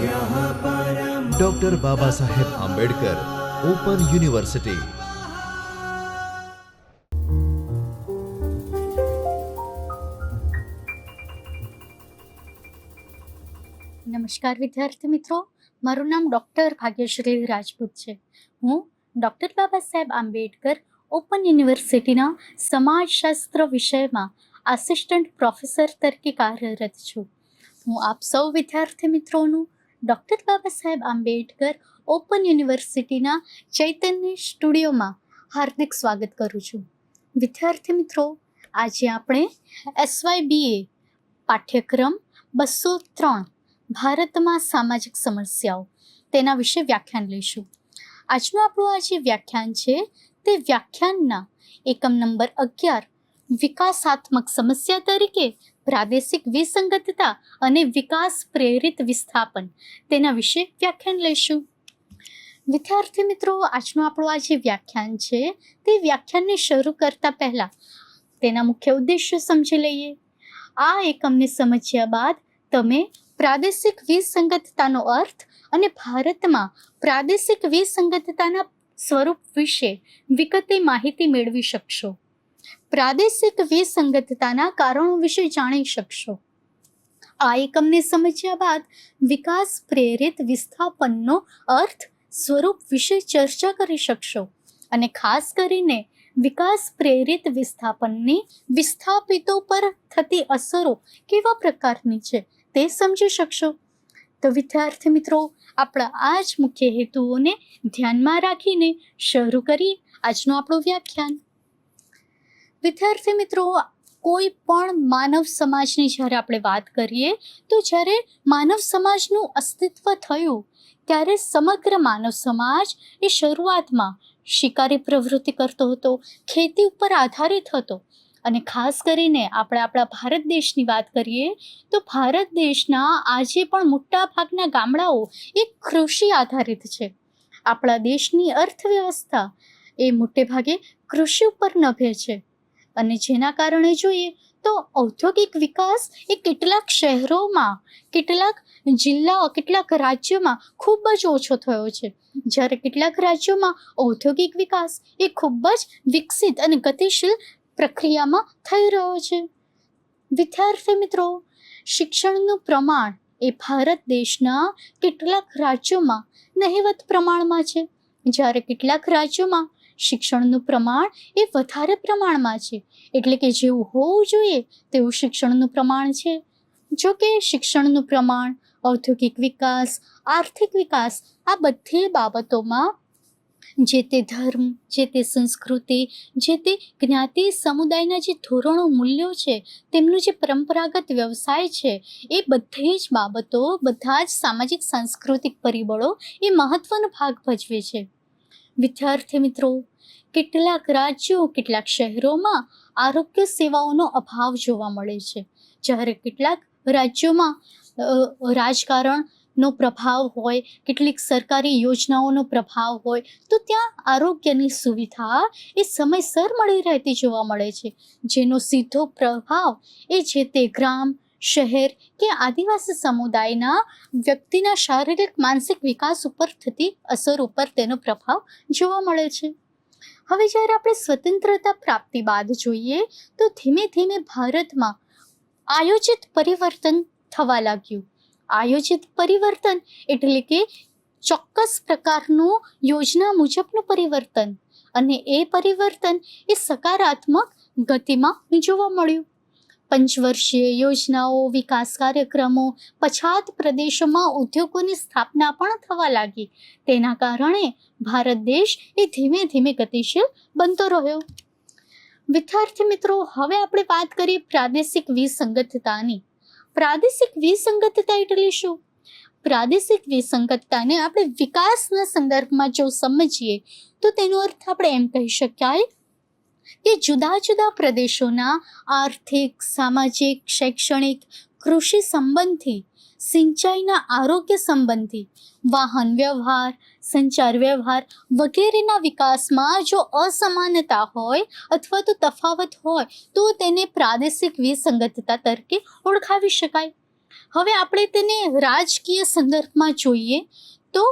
Doctor Baba Saheb Ambedkar open university નમસ્કાર વિદ્યાર્થી મિત્રો, મારું નામ ડૉક્ટર ભાગ્યશ્રી રાજપૂત છે. હું ડૉક્ટર બાબા સાહેબ આંબેડકર ઓપન યુનિવર્સિટીના સમાજશાસ્ત્ર વિષયમાં આસિસ્ટન્ટ પ્રોફેસર તરીકે કાર્યરત છું. હું આપ સૌ વિદ્યાર્થી મિત્રોનું ડૉક્ટર બાબા સાહેબ આંબેડકર ઓપન યુનિવર્સિટીના ચૈતન્ય સ્ટુડિયોમાં હાર્દિક સ્વાગત કરું છું. વિદ્યાર્થી મિત્રો, આજે આપણે એસવાય બીએ પાઠ્યક્રમ બસો ત્રણ, ભારતમાં સામાજિક સમસ્યાઓ, તેના વિશે વ્યાખ્યાન લઈશું. આજનું આપણું આ જે વ્યાખ્યાન છે, તે વ્યાખ્યાનના એકમ નંબર અગિયાર, વિકાસાત્મક સમસ્યા તરીકે પ્રાદેશિક વિસંગતતા અને વિકાસ પ્રેરિત વિસ્થાપન. તેના વિશે વ્યાખ્યાન લઈશું. વિદ્યાર્થી મિત્રો, આજનું આપણું આ જે વ્યાખ્યાન છે, તે વ્યાખ્યાનને શરૂ કરતા પહેલા તેના મુખ્ય ઉદ્દેશ્ય સમજી લઈએ. આ એકમને સમજ્યા બાદ તમે પ્રાદેશિક વિસંગતતાનો અર્થ અને ભારતમાં પ્રાદેશિક વિસંગતતાના સ્વરૂપ વિશે વિગતે માહિતી મેળવી શકશો. પ્રાદેશિક વિસંગતતાના કારણો વિશે જાણી શકશો. આ એકમને સમજ્યા બાદ વિકાસ પ્રેરિત વિસ્થાપનનો અર્થ સ્વરૂપ વિશે ચર્ચા કરી શકશો અને ખાસ કરીને વિકાસ પ્રેરિત વિસ્થાપનની વિસ્થાપિતો પર થતી અસરો કેવા પ્રકારની છે તે સમજી શકશો. તો વિદ્યાર્થી મિત્રો, આપણા આ જ મુખ્ય હેતુઓને ધ્યાનમાં રાખીને શરૂ કરી આજનું આપણું વ્યાખ્યાન. વિદ્યાર્થી મિત્રો, કોઈ પણ માનવ સમાજની જ્યારે આપણે વાત કરીએ, તો જ્યારે માનવ સમાજનું અસ્તિત્વ થયું, ત્યારે સમગ્ર માનવ સમાજ એ શરૂઆતમાં શિકારી પ્રવૃત્તિ કરતો હતો, ખેતી ઉપર આધારિત હતો. અને ખાસ કરીને આપણે આપણા ભારત દેશની વાત કરીએ, તો ભારત દેશના આજે પણ મોટા ભાગના ગામડાઓ એ કૃષિ આધારિત છે. આપણા દેશની અર્થવ્યવસ્થા એ મોટે ભાગે કૃષિ ઉપર નભે છે. અને જેના કારણે જોઈએ તો ઔદ્યોગિક વિકાસ એ કેટલાક શહેરોમાં, કેટલાક જિલ્લાઓ, કેટલાક રાજ્યોમાં ખૂબ જ ઓછો થયો છે. જ્યારે કેટલાક રાજ્યોમાં ઔદ્યોગિક વિકાસ એ ખૂબ જ વિકસિત અને ગતિશીલ પ્રક્રિયામાં થઈ રહ્યો છે. વિદ્યાર્થી મિત્રો, શિક્ષણનું પ્રમાણ એ ભારત દેશના કેટલાક રાજ્યોમાં નહિવત પ્રમાણમાં છે. જ્યારે કેટલાક રાજ્યોમાં શિક્ષણનું પ્રમાણ એ વધારે પ્રમાણમાં છે. એટલે કે જેવું હોવું જોઈએ તેવું શિક્ષણનું પ્રમાણ છે. જો કે શિક્ષણનું પ્રમાણ, ઔદ્યોગિક વિકાસ, આર્થિક વિકાસ આ બધી બાબતોમાં જે તે ધર્મ, જે તે સંસ્કૃતિ, જે તે જ્ઞાતિ સમુદાયના જે ધોરણો, મૂલ્યો છે, તેમનું જે પરંપરાગત વ્યવસાય છે, એ બધી જ બાબતો, બધા જ સામાજિક, સાંસ્કૃતિક પરિબળો એ મહત્વનો ભાગ ભજવે છે. વિદ્યાર્થી મિત્રો કેટલાક રાજ્યો, કેટલાક શહેરોમાં આરોગ્ય સેવાઓનો અભાવ જોવા મળે છે. જ્યારે કેટલાક રાજ્યોમાં રાજકારણનો પ્રભાવ હોય, કેટલીક સરકારી યોજનાઓનો પ્રભાવ હોય, તો ત્યાં આરોગ્યની સુવિધા એ સમયસર મળી રહેતી જોવા મળે છે. જેનો સીધો પ્રભાવ એ જે તે ગ્રામ, શહેર કે આદિવાસી સમુદાયના વ્યક્તિના શારીરિક, માનસિક વિકાસ ઉપર થતી અસર ઉપર તેનો પ્રભાવ જોવા મળે છે. હવે જ્યારે આપણે સ્વતંત્રતા પ્રાપ્તિ બાદ જોઈએ, તો ધીમે ધીમે ભારતમાં આયોજિત પરિવર્તન થવા લાગ્યું. આયોજિત પરિવર્તન એટલે કે ચોક્કસ પ્રકારનું યોજના મુજબનું પરિવર્તન. અને એ પરિવર્તન એ સકારાત્મક ગતિમાં જોવા મળ્યું. પંચવર્ષીય યોજનાઓ, વિકાસ કાર્યક્રમો, પછાત પ્રદેશોમાં ઉદ્યોગોની સ્થાપના પણ થવા લાગી. તેના કારણે ભારત દેશ એ ધીમે ધીમે ગતિશીલ બનતો રહ્યો. વિદ્યાર્થી મિત્રો, હવે આપણે વાત કરીએ પ્રાદેશિક વિસંગતતાની. પ્રાદેશિક વિસંગતતા એટલે શું? પ્રાદેશિક વિસંગતતાને આપણે વિકાસના સંદર્ભમાં જો સમજીએ, તો તેનો અર્થ આપણે એમ કહી શકાય કે જુદા જુદા પ્રદેશોના આર્થિક, સામાજિક, શૈક્ષણિક, કૃષિ સંબંધી, સિંચાઈના આરોગ્ય સંબંધી, વાહન વ્યવહાર, સંચાર વ્યવહાર વગેરેના વિકાસમાં જો અસમાનતા હોય અથવા તો તફાવત હોય, તો તેને પ્રાદેશિક વિસંગતતા તરીકે ઓળખાવી શકાય. હવે આપણે તેને રાજકીય સંદર્ભમાં જોઈએ તો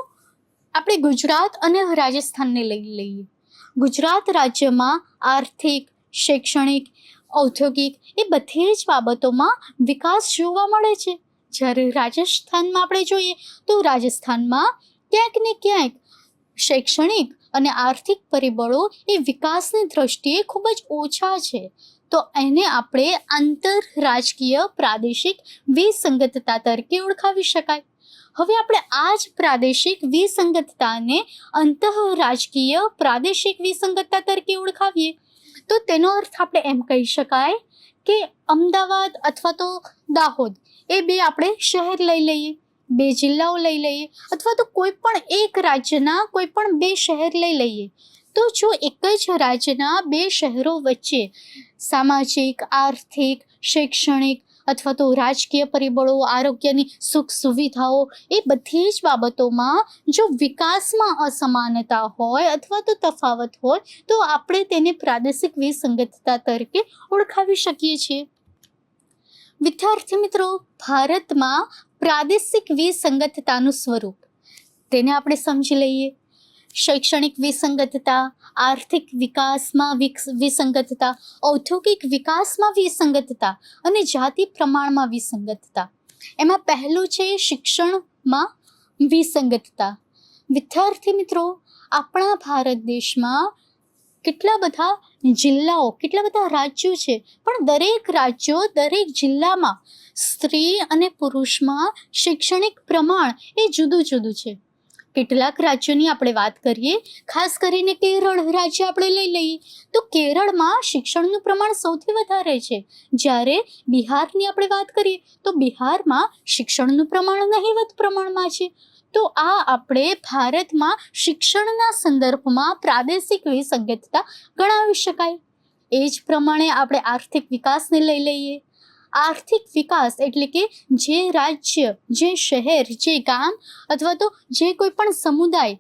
આપણે ગુજરાત અને રાજસ્થાનને લઈ લઈએ. ગુજરાત રાજ્યમાં આર્થિક, શૈક્ષણિક, ઔદ્યોગિક એ બધી જ બાબતોમાં વિકાસ જોવા મળે છે. જ્યારે રાજસ્થાનમાં આપણે જોઈએ તો રાજસ્થાનમાં ક્યાંક ને ક્યાંક શૈક્ષણિક અને આર્થિક પરિબળો એ વિકાસની દ્રષ્ટિએ ખૂબ જ ઓછા છે. તો એને આપણે આંતર રાજકીય પ્રાદેશિક વિસંગતતા તરીકે ઓળખાવી શકાય. હવે આપણે આ જ પ્રાદેશિક વિસંગતતાને અંતઃ રાજકીય પ્રાદેશિક વિસંગતતા તરીકે ઓળખાવીએ. તો તેનો અર્થ આપણે એમ કહી શકાય કે અમદાવાદ અથવા તો દાહોદ એ બે આપણે શહેર લઈ લઈએ, બે જિલ્લાઓ લઈ લઈએ અથવા તો કોઈ પણ એક રાજ્યના કોઈ પણ બે શહેર લઈ લઈએ. તો જો એક જ રાજ્યના બે શહેરો વચ્ચે સામાજિક, આર્થિક, શૈક્ષણિક અથવા તો રાજકીય પરિબળો, આરોગ્યની સુખ સુવિધાઓ, એ બધી જ બાબતોમાં જો વિકાસમાં અસમાનતા હોય અથવા તો તફાવત હોય, તો આપણે તેને પ્રાદેશિક વિસંગતતા તરીકે ઓળખાવી શકીએ છીએ. વિદ્યાર્થી મિત્રો, ભારતમાં પ્રાદેશિક વિસંગતતાનું સ્વરૂપ, તેને આપણે સમજી લઈએ. શૈક્ષણિક વિસંગતતા, આર્થિક વિકાસમાં વિક- વિસંગતતા, ઔદ્યોગિક વિકાસમાં વિસંગતતા અને જાતિ પ્રમાણમાં વિસંગતતા. એમાં પહેલું છે શિક્ષણમાં વિસંગતતા. વિદ્યાર્થી મિત્રો, આપણા ભારત દેશમાં કેટલા બધા જિલ્લાઓ, કેટલા બધા રાજ્યો છે, પણ દરેક રાજ્યો, દરેક જિલ્લામાં સ્ત્રી અને પુરુષમાં શૈક્ષણિક પ્રમાણ એ જુદું જુદું છે. કેટલાક રાજ્યોની આપણે વાત કરીએ, ખાસ કરીને કેરળ રાજ્ય આપણે લઈ લઈએ, તો કેરળમાં શિક્ષણનું પ્રમાણ સૌથી વધારે છે. જ્યારે બિહારની આપણે વાત કરીએ, તો બિહારમાં શિક્ષણનું પ્રમાણ નહીવત પ્રમાણમાં છે. તો આ આપણે ભારતમાં શિક્ષણના સંદર્ભમાં પ્રાદેશિક વિસંગતતા ગણાવી શકાય. એ જ પ્રમાણે આપણે આર્થિક વિકાસને લઈ લઈએ. આર્થિક વિકાસ એટલે કે જે રાજ્ય, જે શહેર, જે ગામ અથવા તો જે કોઈ પણ સમુદાય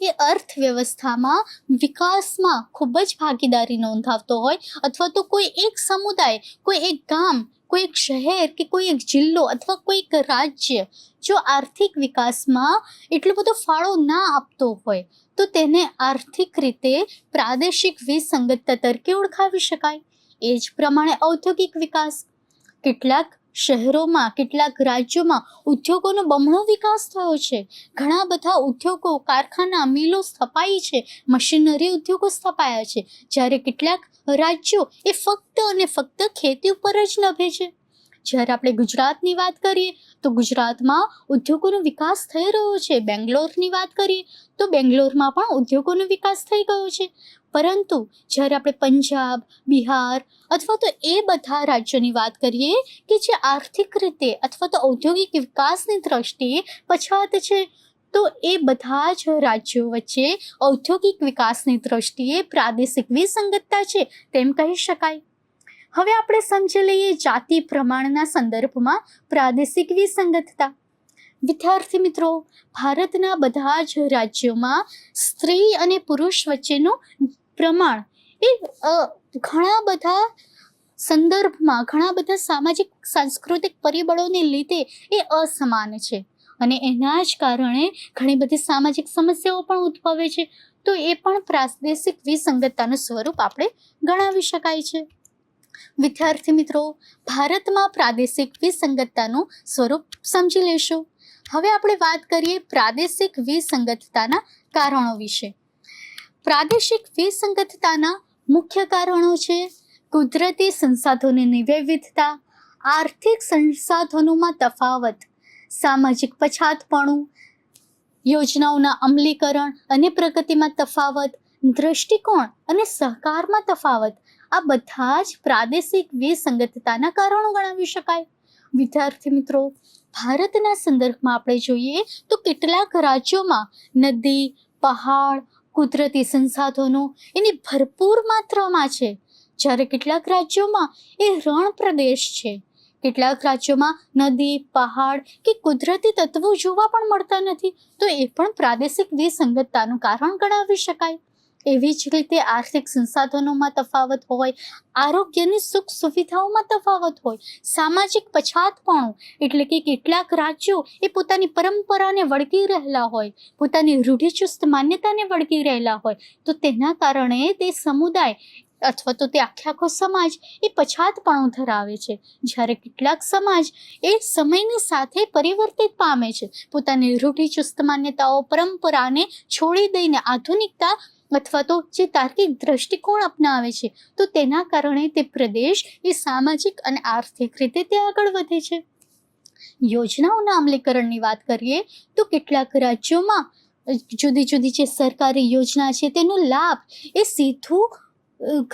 એ અર્થવ્યવસ્થામાં વિકાસમાં ખૂબ જ ભાગીદારી નોંધાવતો હોય અથવા તો કોઈ એક સમુદાય, કોઈ એક ગામ, કોઈ એક શહેર કે કોઈ એક જિલ્લો અથવા કોઈ એક રાજ્ય જો આર્થિક વિકાસમાં એટલો બધો ફાળો ના આપતો હોય તો તેને આર્થિક રીતે પ્રાદેશિક વિસંગતતા તરીકે ઓળખાવી શકાય. એ જ પ્રમાણે ઔદ્યોગિક વિકાસ. કેટલાક શહેરોમાં, કેટલાક રાજ્યોમાં ઉદ્યોગોનો બમણો વિકાસ થયો છે. ઘણા બધા ઉદ્યોગો, કારખાના, મિલો સ્થપાઈ છે, મશીનરી ઉદ્યોગો સ્થપાયા છે, જ્યારે કેટલાક રાજ્યો એ ફક્ત અને ફક્ત ખેતી ઉપર જ નભે છે. જ્યારે આપણે ગુજરાતની વાત કરીએ, તો ગુજરાતમાં ઉદ્યોગોનો વિકાસ થઈ રહ્યો છે. બેંગ્લોરની વાત કરીએ, તો બેંગ્લોરમાં પણ ઉદ્યોગોનો વિકાસ થઈ ગયો છે. પરંતુ જ્યારે આપણે પંજાબ, બિહાર અથવા તો એ બધા રાજ્યોની વાત કરીએ કે જે આર્થિક રીતે અથવા તો ઔદ્યોગિક વિકાસની દ્રષ્ટિએ પછાત છે, તો એ બધા જ રાજ્યો વચ્ચે ઔદ્યોગિક વિકાસની દ્રષ્ટિએ પ્રાદેશિક વિસંગતતા છે તેમ કહી શકાય. હવે આપણે સમજી લઈએ જાતિ પ્રમાણના સંદર્ભમાં પ્રાદેશિક વિસંગતતા. વિદ્યાર્થી મિત્રો, ભારતના બધા જ રાજ્યોમાં સ્ત્રી અને પુરુષ વચ્ચેનું પ્રમાણ એ ઘણા બધા સંદર્ભમાં, ઘણા બધા સામાજિક, સાંસ્કૃતિક પરિબળોને લીધે એ અસમાન છે. અને એના જ કારણે ઘણી બધી સામાજિક સમસ્યાઓ પણ ઉદ્ભવે છે. તો એ પણ પ્રાદેશિક વિસંગતતાનું સ્વરૂપ આપણે ગણાવી શકાય છે. વિદ્યાર્થી મિત્રો, ભારતમાં પ્રાદેશિક વિસંગતતાનું સ્વરૂપ સમજી લેશું. હવે આપણે વાત કરીએ પ્રાદેશિક વિસંગતતાના કારણો વિશે. પ્રાદેશિક વિસંગતતાના મુખ્ય કારણો છે. કુદરતી સંસાધનોની વૈવિધતા આર્થિક સંસાધનોમાં તફાવત, સામાજિક પછાતપણું, યોજનાઓના અમલીકરણ અને પ્રગતિમાં તફાવત દૃષ્ટિકોણ અને સહકારમાં તફાવત, આ બધા જ પ્રાદેશિક વિસંગતતાના કારણો ગણાવી શકાય. વિદ્યાર્થી મિત્રો, ભારતના સંદર્ભમાં આપણે જોઈએ તો કેટલાક રાજ્યોમાં નદી, પહાડ કુદરતી સંસાધનો એની ભરપૂર માત્રામાં છે. જ્યારે કેટલાક રાજ્યોમાં એ રણ પ્રદેશ છે. કેટલાક રાજ્યોમાં નદી, પહાડ કે કુદરતી તત્વો જોવા પણ મળતા નથી, તો એ પણ પ્રાદેશિક વિસંગતતાનું કારણ ગણાવી શકાય. એવી જ રીતે આર્થિક સંસાધનોમાં તફાવત હોય, આરોગ્યની સુખ સુવિધાઓમાં તફાવત હોય, સામાજિક પછાતપણું એટલે કે કેટલાક રાજ્યો એ પોતાની પરંપરાને વળગી રહેલા હોય, પોતાની રૂઢિચુસ્ત માન્યતાને વળગી રહેલા હોય, તો તેના કારણે તે સમુદાય અથવા તો તે આખે આખો સમાજ એ પછાતપણું ધરાવે છે. જ્યારે કેટલાક સમાજ એ સમયની સાથે પરિવર્તિત પામે છે, પોતાની રૂઢિચુસ્ત માન્યતાઓ, પરંપરાને છોડી દઈને આધુનિકતા અથવા તો જે તાર્કિક દ્રષ્ટિકોણ અપનાવે છે, તો તેના કારણે તે પ્રદેશ એ સામાજિક અને આર્થિક રીતે તે આગળ વધે છે. યોજનાઓના અમલીકરણની વાત કરીએ, તો કેટલાક રાજ્યોમાં જુદી જુદી જે સરકારી યોજના છે, તેનો લાભ એ સીધું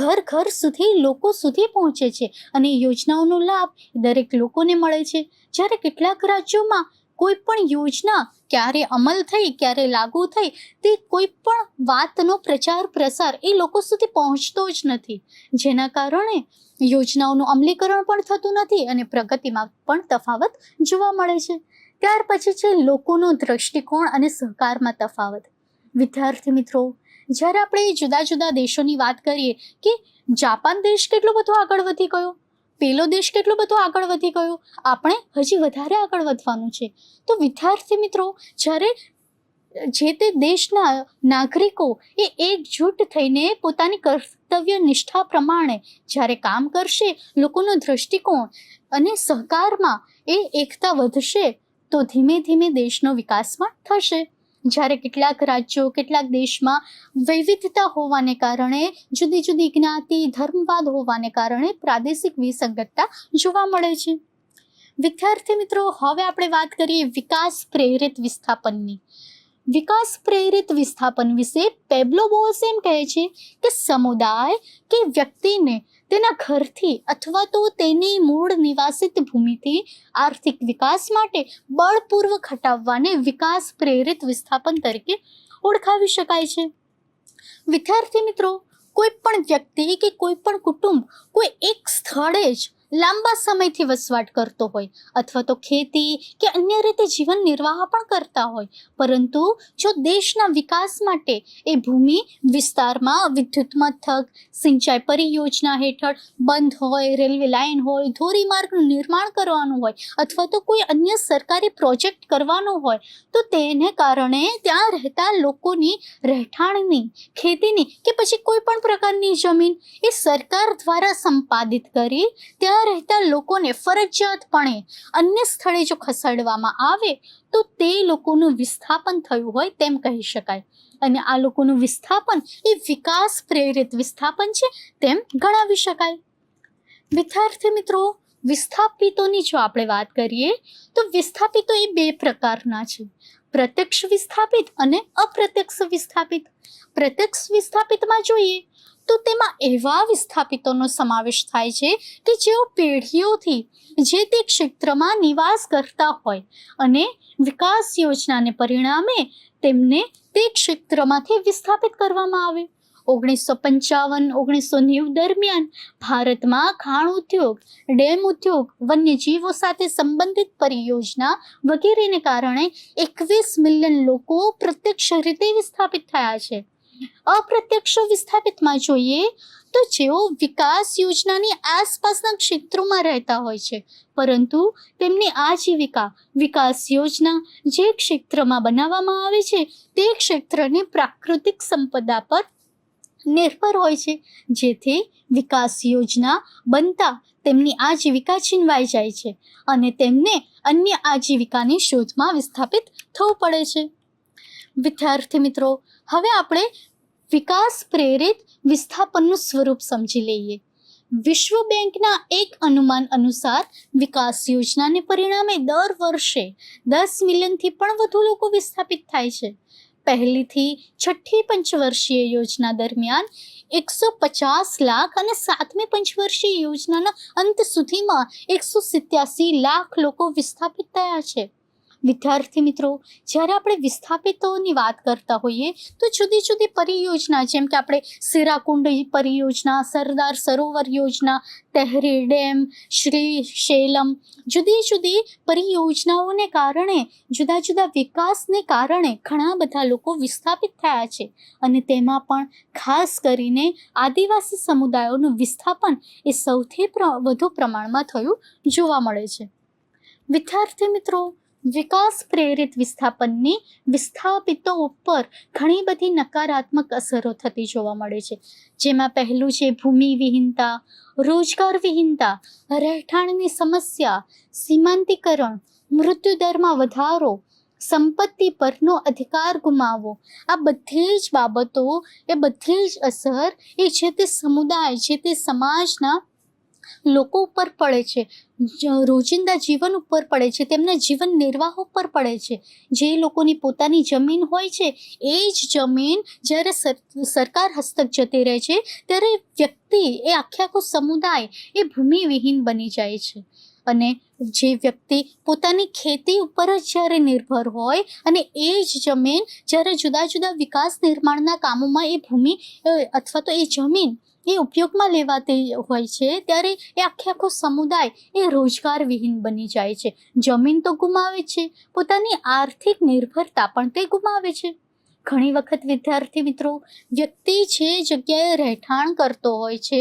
ઘર ઘર સુધી, લોકો સુધી પહોંચે છે. અને યોજનાઓનો લાભ દરેક લોકોને મળે છે. જ્યારે કેટલાક રાજ્યોમાં કોઈ પણ યોજના ક્યારે અમલ થઈ, ક્યારે લાગુ થઈ, તે કોઈ પણ વાતનો પ્રચાર પ્રસાર એ લોકો સુધી પહોંચતો જ નથી. જેના કારણે યોજનાઓનું અમલીકરણ પણ થતું નથી અને પ્રગતિમાં પણ તફાવત જોવા મળે છે. ત્યાર પછી છે લોકોનો દ્રષ્ટિકોણ અને સહકારમાં તફાવત. વિદ્યાર્થી મિત્રો, જ્યારે આપણે જુદા જુદા દેશોની વાત કરીએ કે જાપાન દેશ કેટલો બધો આગળ વધી ગયો? પેલો દેશ કેટલો બધો આગળ વધી ગયો? આપણે હજી વધારે આગળ વધવાનું છે. તો વિદ્યાર્થી મિત્રો, જ્યારે જે તે દેશના નાગરિકો એ એકજૂટ થઈને પોતાની કર્તવ્ય નિષ્ઠા પ્રમાણે જ્યારે કામ કરશે, લોકોનો દ્રષ્ટિકોણ અને સહકારમાં એ એકતા વધશે, તો ધીમે ધીમે દેશનો વિકાસ પણ થશે. જ્યારે કેટલાક રાજ્યો, કેટલાક દેશમાં વૈવિધતા હોવાને કારણે જુદી જુદી જ્ઞાતિ, ધર્મવાદ હોવાને કારણે પ્રાદેશિક વિસંગતતા જોવા મળે છે. વિદ્યાર્થી મિત્રો, હવે આપણે વાત કરીએ વિકાસ પ્રેરિત વિસ્થાપનની. વિકાસ પ્રેરિત વિસ્થાપન વિશે પેબ્લો બોસ એમ કહે છે કે સમુદાય કે વ્યક્તિને તેના ઘરથી અથવા તો તેની મૂળ નિવાસિત ભૂમિથી આર્થિક વિકાસ માટે બળપૂર્વક હટાવવાને વિકાસ પ્રેરિત વિસ્થાપન તરીકે ઓળખાવી શકાય છે. વિદ્યાર્થી મિત્રો, કોઈ પણ વ્યક્તિ કે કોઈ પણ કુટુંબ કોઈ એક સ્થળે જ લાંબા સમયથી વસવાટ કરતો હોય અથવા તો ખેતી કે અન્ય રીતે જીવન નિર્વાહ પણ કરતા હોય. પરંતુ જો દેશના વિકાસ માટે એ ભૂમિ વિસ્તારમાં વિદ્યુત મથક સિંચાઈ પરિયોજના હેઠળ બંધ હોય, રેલવે લાઇન હોય ધોરીમાર્ગનું નિર્માણ કરવાનું હોય અથવા તો કોઈ અન્ય સરકારી પ્રોજેક્ટ કરવાનો હોય, તો તેને કારણે ત્યાં રહેતા લોકોની રહેઠાણની, ખેતીની કે પછી કોઈ પણ પ્રકારની જમીન એ સરકાર દ્વારા સંપાદિત કરી ત્યાં રહેતા લોકોને ફરજિયાતપણે અન્ય સ્થળે જો ખસેડવામાં આવે, તો તે લોકોનું વિસ્થાપન થયું હોય તેમ કહી શકાય. અને આ લોકોનું વિસ્થાપન એ વિકાસ પ્રેરિત વિસ્થાપન છે તેમ ગણાવી શકાય. વિદ્યાર્થી મિત્રો, વિસ્થાપિતોની જો આપણે વાત કરીએ, તો વિસ્થાપિતો એ બે પ્રકારના છે. પ્રત્યક્ષ વિસ્થાપિત અને અપ્રત્યક્ષ વિસ્થાપિત. પ્રત્યક્ષ વિસ્થાપિતમાં જોઈએ તો તેમાં એવા વિસ્થાપિતોનો સમાવેશ થાય છે કે જેઓ પેઢીઓથી જે તે ક્ષેત્રમાં નિવાસ કરતા હોય અને વિકાસ યોજનાને પરિણામે તેમને તે ક્ષેત્રમાંથી વિસ્થાપિત કરવામાં આવે. ઓગણીસો પંચાવન, ઓગણીસો નેવું દરમિયાન ભારતમાં ખાણ ઉદ્યોગ, ડેમ ઉદ્યોગ, વન્યજીવો સાથે સંબંધિત પરિયોજના વગેરેને કારણે એકવીસ મિલિયન લોકો પ્રત્યક્ષ રીતે વિસ્થાપિત થયા છે. અપ્રત્યક્ષ વિસ્થાપિતમાં જોઈએ તો જેઓ વિકાસ યોજનાની આસપાસના ક્ષેત્રોમાં રહેતા હોય છે, પરંતુ તેમની આજીવિકા વિકાસ યોજના જે ક્ષેત્રમાં બનાવવામાં આવે છે, તે ક્ષેત્રની પ્રાકૃતિક સંપદા પર નિર્ભર હોય છે, જેથી વિકાસ યોજના બનતા તેમની આજીવિકા છીનવાઈ જાય છે અને તેમને અન્ય આજીવિકાની શોધમાં વિસ્થાપિત થવું પડે છે. વિદ્યાર્થી મિત્રો, હવે આપણે વિકાસ પ્રેરિત વિસ્થાપનનું સ્વરૂપ સમજી લઈએ. વિશ્વ બેંકના એક અનુમાન અનુસાર વિકાસ યોજનાને પરિણામે દર વર્ષે દસ મિલિયનથી પણ વધુ લોકો વિસ્થાપિત થાય છે. પહેલીથી છઠ્ઠી પંચવર્ષીય યોજના દરમિયાન એકસો પચાસ લાખ અને સાતમી પંચવર્ષીય યોજનાના અંત સુધીમાં એકસો સિત્યાસી લાખ લોકો વિસ્થાપિત થયા છે. વિદ્યાર્થી મિત્રો, જ્યારે આપણે વિસ્થાપિતોની વાત કરતા હોઈએ, તો જુદી જુદી પરિયોજના, જેમ કે આપણે સિરાકુંડ પરિયોજના, સરદાર સરોવર યોજના તહેરી ડેમ, શ્રી શેલમ, જુદી જુદી પરિયોજનાઓને કારણે, જુદા જુદા વિકાસને કારણે ઘણા બધા લોકો વિસ્થાપિત થયા છે. અને તેમાં પણ ખાસ કરીને આદિવાસી સમુદાયોનું વિસ્થાપન એ સૌથી વધુ પ્રમાણમાં થયું જોવા મળે છે. વિદ્યાર્થી મિત્રો વિકાસ પ્રેરિત વિસ્થાપનની વિસ્થાપિતો ઉપર ઘણી બધી નકારાત્મક અસરો થતી જોવા મળે છે. જેમાં પહેલું છે ભૂમિ વિહીનતા, રોજગાર વિહીનતા, રહેઠાણની સમસ્યા, સીમાંતિકરણ મૃત્યુદરમાં વધારો, સંપત્તિ પરનો અધિકાર ગુમાવવો. આ બધી જ બાબતો, એ બધી જ અસર એ જે તે સમુદાય, જે તે સમાજના લોકો ઉપર પડે છે રોજિંદા જીવન ઉપર પડે છે, તેમના જીવન નિર્વાહ ઉપર પડે છે. જે લોકોની પોતાની જમીન હોય છે, એ જ જમીન જ્યારે સર- સરકાર હસ્તક જતી રહે છે, ત્યારે વ્યક્તિ એ આખે આખો સમુદાય એ ભૂમિવિહીન બની જાય છે. અને જે વ્યક્તિ પોતાની ખેતી ઉપર જ જ્યારે નિર્ભર હોય અને એ જ જમીન જ્યારે જુદા જુદા વિકાસ નિર્માણના કામોમાં એ ભૂમિ અથવા તો એ જમીન એ ઉપયોગમાં લેવાતી હોય છે, ત્યારે એ આખે આખો સમુદાય એ રોજગાર વિહીન બની જાય છે. જમીન તો ગુમાવે છે, પોતાની આર્થિક નિર્ભરતા પણ તે ગુમાવે છે. ઘણી વખત વિદ્યાર્થી મિત્રો વ્યક્તિ જે જગ્યાએ રહેઠાણ કરતો હોય છે,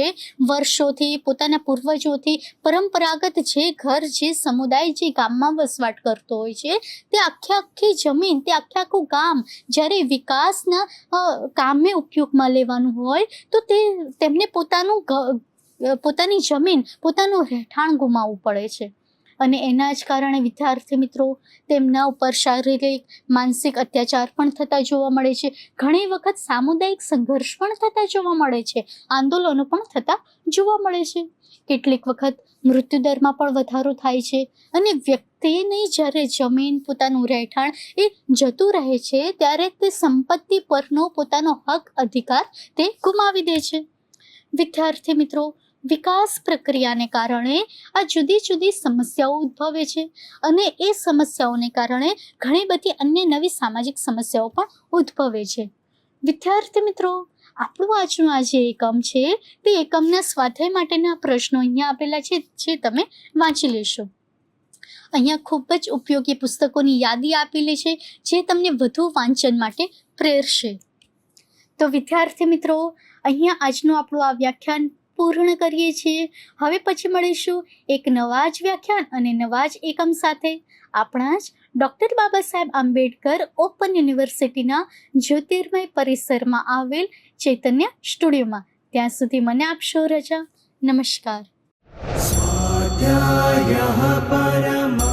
વર્ષોથી, પોતાના પૂર્વજોથી, પરંપરાગત જે ઘર, જે સમુદાય, જે ગામમાં વસવાટ કરતો હોય છે, તે આખી આખી જમીન, તે આખે આખું ગામ જ્યારે વિકાસના કામે ઉપયોગમાં લેવાનું હોય, તો તે તેમને પોતાનું પોતાની જમીન, પોતાનું રહેઠાણ ગુમાવવું પડે છે. અને એના જ કારણે વિદ્યાર્થી મિત્રો, તેમના ઉપર શારીરિક, માનસિક અત્યાચાર પણ થતા જોવા મળે છે. ઘણી વખત સામુદાયિક સંઘર્ષ પણ થતા જોવા મળે છે. આંદોલનો પણ થતા જોવા મળે છે. કેટલીક વખત મૃત્યુદરમાં પણ વધારો થાય છે અને વ્યક્તિની જ્યારે જમીન પોતાનું રહેઠાણ એ જતું રહે છે, ત્યારે તે સંપત્તિ પરનો પોતાનો હક, અધિકાર તે ગુમાવી દે છે. વિદ્યાર્થી મિત્રો વિકાસ પ્રક્રિયાને કારણે આ જુદી જુદી સમસ્યાઓ ઉદ્ભવે છે. અને એ સમસ્યાઓને કારણે ઘણી બધી અન્ય નવી સામાજિક સમસ્યાઓ પણ ઉદ્ભવે છે. વિદ્યાર્થી મિત્રો, આપણું આજનું આ જે એકમ છે. તે એકમના સ્વાધ્યાય માટેના પ્રશ્નો અહીંયા આપેલા છે, જે તમે વાંચી લેશો. અહીંયા ખૂબ જ ઉપયોગી પુસ્તકોની યાદી આપેલી છે, જે તમને વધુ વાંચન માટે પ્રેરશે. તો વિદ્યાર્થી મિત્રો, અહીંયા આજનું આપણું આ વ્યાખ્યાન પૂર્ણ કરીએ છીએ. હવે પછી મળીશું એક નવા જ વ્યાખ્યાન અને નવા જ એકમ સાથે. આપણા જ ડૉક્ટર બાબા સાહેબ આંબેડકર ઓપન યુનિવર્સિટીના જ્યોતિર્મય પરિસરમાં આવેલ ચૈતન્ય સ્ટુડિયોમાં. ત્યાં સુધી મને આપશો રજા. નમસ્કાર. પરમા